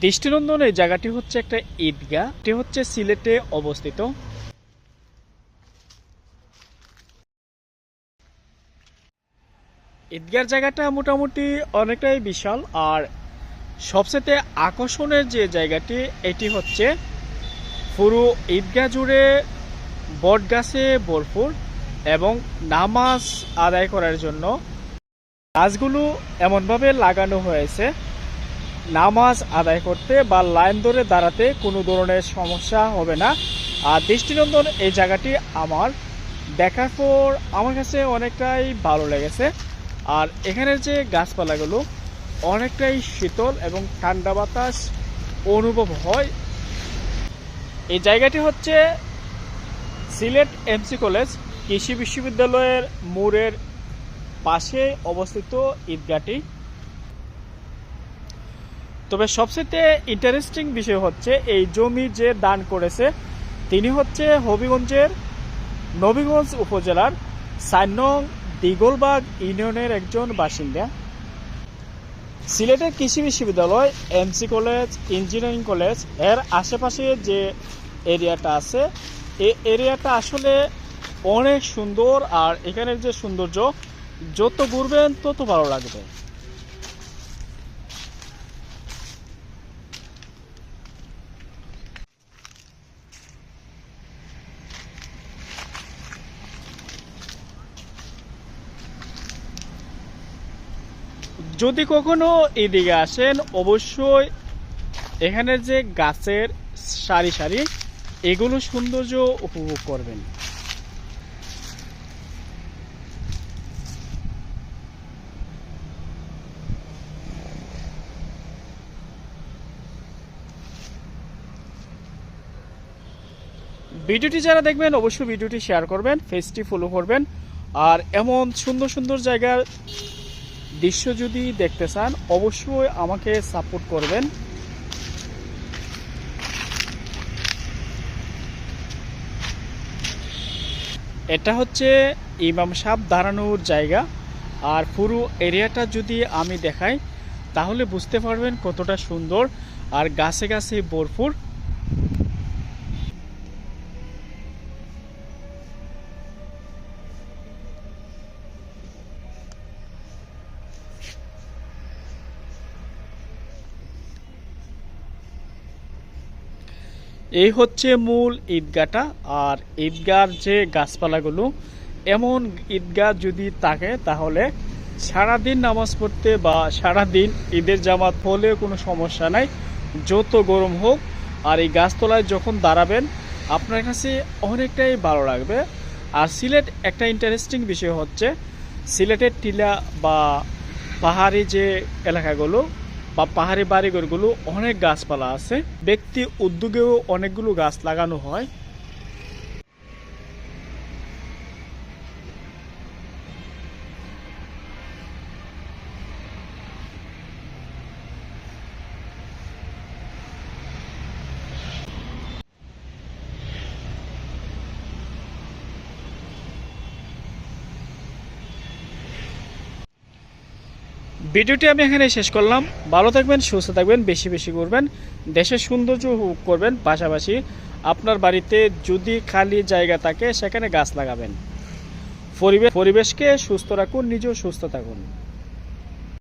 দৃষ্টিনন্দন এই জায়গাটি হচ্ছে একটা ঈদগাহ। এটি হচ্ছে সিলেটে অবস্থিত। ঈদগার জায়গাটা মোটামুটি অনেকটাই বিশাল। আর সবচেয়ে আকর্ষণের যে জায়গাটি, এটি হচ্ছে পুরো ঈদগাহ জুড়ে বট গাছে ভরপুর এবং নামাজ আদায় করার জন্য গাছগুলো এমনভাবে লাগানো হয়েছে। নামাজ আদায় করতে বা লাইন ধরে দাঁড়াতে কোনো ধরনের সমস্যা হবে না। আর দৃষ্টিনন্দন এই জায়গাটি আমার দেখার পর আমার কাছে অনেকটাই ভালো লেগেছে। আর এখানের যে গাছপালাগুলো অনেকটাই শীতল এবং ঠান্ডা বাতাস অনুভব হয়। এই জায়গাটি হচ্ছে সিলেট এমসি কলেজ কৃষি বিশ্ববিদ্যালয়ের মোড়ের পাশে অবস্থিত ঈদগাহটি। তবে সবচেয়ে ইন্টারেস্টিং বিষয় হচ্ছে এই জমি যে দান করেছে, তিনি হচ্ছে হবিগঞ্জের নবীগঞ্জ উপজেলার সান্নং দিগলবাগ ইউনিয়নের একজন বাসিন্দা। সিলেটের কৃষি বিশ্ববিদ্যালয় এমসি কলেজ, ইঞ্জিনিয়ারিং কলেজ, এর আশেপাশে যে এরিয়াটা আছে, এই এরিয়াটা আসলে অনেক সুন্দর আর এখানের যে সৌন্দর্য, যত ঘুরবেন তত ভালো লাগবে। যদি কখনো এদিকে আসেন, অবশ্যই এখানের যে গাছের সারি সারি, এগুলো সৌন্দর্য উপভোগ করবেন। ভিডিওটি যারা দেখবেন, অবশ্যই ভিডিওটি শেয়ার করবেন পেজটি ফলো করবেন, আর এমন সুন্দর সুন্দর জায়গার দৃশ্য যদি দেখতে চান, অবশ্যই আমাকে সাপোর্ট করবেন। এটা হচ্ছে ইমাম সাহেব দাঁড়ানোর জায়গা। আর পুরো এরিয়াটা যদি আমি দেখাই, তাহলে বুঝতে পারবেন কতটা সুন্দর। আর গাছে গাছে ভরপুর। এই হচ্ছে মূল ঈদগাটা আর ঈদগার যে গাছপালাগুলো, এমন ঈদগাহ যদি থাকে, তাহলে সারাদিন নামাজ পড়তে বা সারাদিন ঈদের জামাত হলেও কোনো সমস্যা নাই। যত গরম হোক, আর এই গাছতলায় যখন দাঁড়াবেন, আপনার কাছে অনেকটাই ভালো লাগবে। আর সিলেট একটা ইন্টারেস্টিং বিষয় হচ্ছে, সিলেটের টিলা বা পাহাড়ি যে এলাকাগুলো বা পাহাড়ি বাড়িঘরগুলো অনেক গাছপালা আছে। ব্যক্তি উদ্যোগেও অনেকগুলো গাছ লাগানো হয়। ভিডিওটি আমি এখানে শেষ করলাম। ভালো থাকবেন, সুস্থ থাকবেন, বেশি বেশি করবেন। দেশের সৌন্দর্য উপভোগ করবেন। পাশাপাশি আপনার বাড়িতে যদি খালি জায়গা থাকে, সেখানে গাছ লাগাবেন। পরিবেশ পরিবেশকে সুস্থ রাখুন, নিজেও সুস্থ থাকুন।